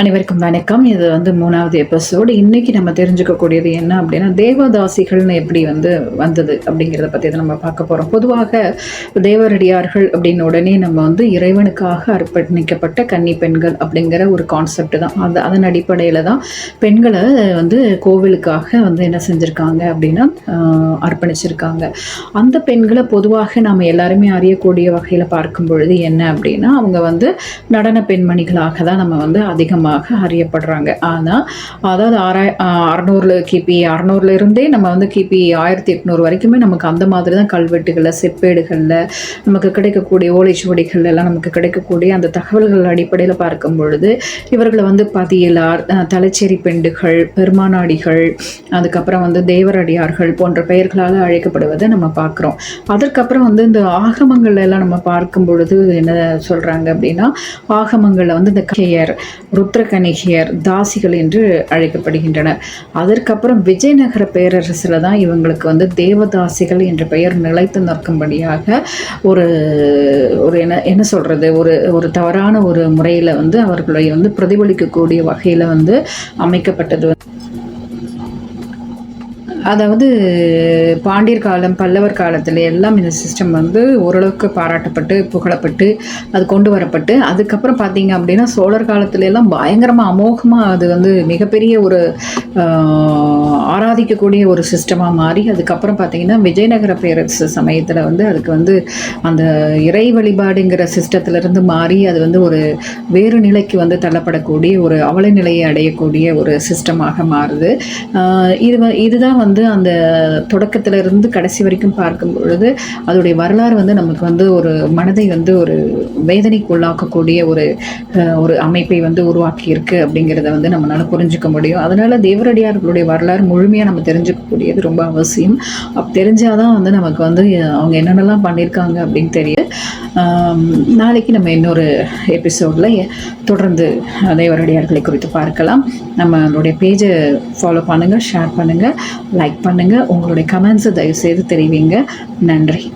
அனைவருக்கும் வணக்கம். இது வந்து மூணாவது எபிசோடு இன்றைக்கி நம்ம தெரிஞ்சுக்கக்கூடியது என்ன அப்படின்னா தேவதாசிகள்னு எப்படி வந்து வந்தது அப்படிங்கிறத பற்றி தான் நம்ம பார்க்க போகிறோம் பொதுவாக தேவரடியார்கள் அப்படின்னு உடனே நம்ம வந்து இறைவனுக்காக அர்ப்பணிக்கப்பட்ட கன்னி பெண்கள் அப்படிங்கிற ஒரு கான்செப்ட் தான். அந்த அதன் அடிப்படையில் தான் பெண்களை வந்து கோவிலுக்காக வந்து என்ன செஞ்சுருக்காங்க அப்படின்னா அர்ப்பணிச்சிருக்காங்க. அந்த பெண்களை பொதுவாக நாம் எல்லாருமே அறியக்கூடிய வகையில் பார்க்கும் பொழுது என்ன அப்படின்னா அவங்க வந்து நடன பெண்மணிகளாக தான் நம்ம வந்து அதிகமாக அறியப்படுறாங்க. ஆனால் அதாவது ஆறாய் அறநூறுல கிபி அறநூறுல இருந்தே நம்ம வந்து கிபி ஆயிரத்தி எட்நூறு வரைக்குமே நமக்கு அந்த மாதிரி தான் கல்வெட்டுகளில் செப்பேடுகளில் நமக்கு கிடைக்கக்கூடிய ஓலைச்சுவடிகள் எல்லாம் நமக்கு கிடைக்கக்கூடிய அந்த தகவல்கள் அடிப்படையில் பார்க்கும் பொழுது இவர்களை வந்து பதியலார் தலைச்சேரி பெண்டுகள் பெருமானாடிகள் அதுக்கப்புறம் வந்து தேவரடியார்கள் போன்ற பெயர்களால் அழைக்கப்படுவதை நம்ம பார்க்குறோம். அதற்கப்புறம் வந்து இந்த ஆகமங்கள் எல்லாம் நம்ம பார்க்கும் பொழுது என்ன சொல்கிறாங்க அப்படின்னா ஆகமங்களில் வந்து இந்த கையர் ருத்ரகணிகையர் தாசிகள் என்று அழைக்கப்படுகின்றனர் அதற்கப்புறம் விஜயநகர பேரரசில் தான் இவங்களுக்கு வந்து தேவதாசிகள் என்ற பெயர் நிலைத்து நிற்கும்படியாக ஒரு ஒரு என்ன என்ன சொல்கிறது ஒரு ஒரு தவறான ஒரு முறையில் வந்து அவர்களை வந்து பிரதிபலிக்கக்கூடிய வகையில் வந்து அமைக்கப்பட்டது அதாவது பாண்டியர் காலம் பல்லவர் காலத்தில் எல்லாம் இந்த சிஸ்டம் வந்து ஓரளவுக்கு பாராட்டப்பட்டு புகழப்பட்டு அது கொண்டு வரப்பட்டு அதுக்கப்புறம் பார்த்தீங்க அப்படின்னா சோழர் காலத்துல எல்லாம் பயங்கரமாக அமோகமாக அது வந்து மிகப்பெரிய ஒரு ஆராதிக்கக்கூடிய ஒரு சிஸ்டமாக மாறி அதுக்கப்புறம் பார்த்தீங்கன்னா விஜயநகர பேரரசு சமயத்தில் வந்து அதுக்கு வந்து அந்த இறை வழிபாடுங்கிற சிஸ்டத்திலிருந்து மாறி அது வந்து ஒரு வேறு நிலைக்கு வந்து தள்ளப்படக்கூடிய ஒரு அவல நிலையை அடையக்கூடிய ஒரு சிஸ்டமாக மாறுது. இது வ- இதுதான் வந்து வந்து அந்த தொடக்கத்துல இருந்து கடைசி வரைக்கும் பார்க்கும் பொழுது அதோடைய வரலாறு வந்து நமக்கு வந்து ஒரு மனதை வந்து ஒரு வேதனைக்குள்ளாக்கக்கூடிய ஒரு ஒரு அமைப்பை வந்து உருவாக்கி இருக்கு அப்படிங்கிறத வந்து நம்மளால புரிஞ்சுக்க முடியும். அதனால தேவரடியார்களுடைய வரலாறு முழுமையாக நம்ம தெரிஞ்சுக்கக்கூடியது ரொம்ப அவசியம். அப்போ தெரிஞ்சாதான் வந்து நமக்கு வந்து அவங்க என்னென்னலாம் பண்ணியிருக்காங்க அப்படின்னு தெரியும் நாளைக்கு நம்ம இன்னொரு எபிசோடில் தொடர்ந்து தேவரடியார்களை குறித்து பார்க்கலாம். நம்மளுடைய பேஜை ஃபாலோ பண்ணுங்கள் ஷேர் பண்ணுங்கள் லைக் பண்ணுங்கள் உங்களுடைய கமெண்ட்ஸை தயவுசெய்து தெரிவிங்க. நன்றி.